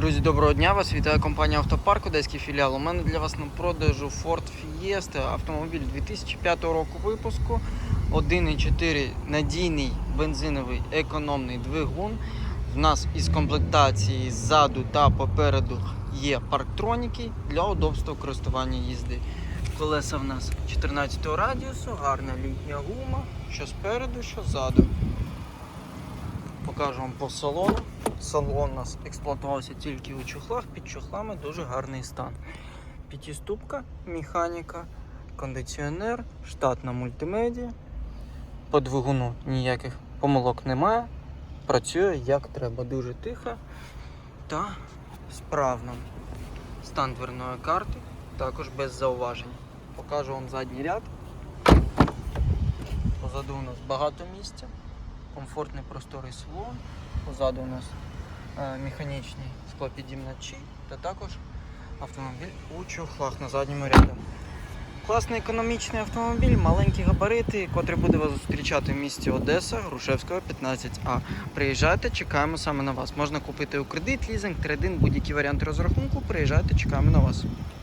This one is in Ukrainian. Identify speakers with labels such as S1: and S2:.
S1: Друзі, доброго дня! Вас вітає компанія Автопарк, Одеський філіал. У мене для вас на продажу Ford Fiesta, автомобіль 2005 року випуску, 1,4 надійний бензиновий економний двигун. В нас із комплектації ззаду та попереду є парктроніки для удобства користування їзди. Колеса в нас 14 радіусу, гарна літня гума, що спереду, що ззаду. Покажу вам по салону. Салон у нас експлуатувався тільки у чохлах, під чохлами дуже гарний стан. П'ятиступка, механіка, кондиціонер, штатна мультимедіа. По двигуну ніяких помилок немає. Працює як треба, дуже тихо та справно. Стан дверної карти також без зауважень. Покажу вам задній ряд. Позаду у нас багато місця, комфортний просторий салон. Позаду у нас е, механічні склопідімначі та також автомобіль у чохлах на задньому ряду. Класний економічний автомобіль, маленькі габарити, котрий буде вас зустрічати в місті Одеса, Грушевського, 15А. Приїжджайте, чекаємо саме на вас. Можна купити у кредит, лізинг, трейдинг, будь-які варіанти розрахунку. Приїжджайте, чекаємо на вас.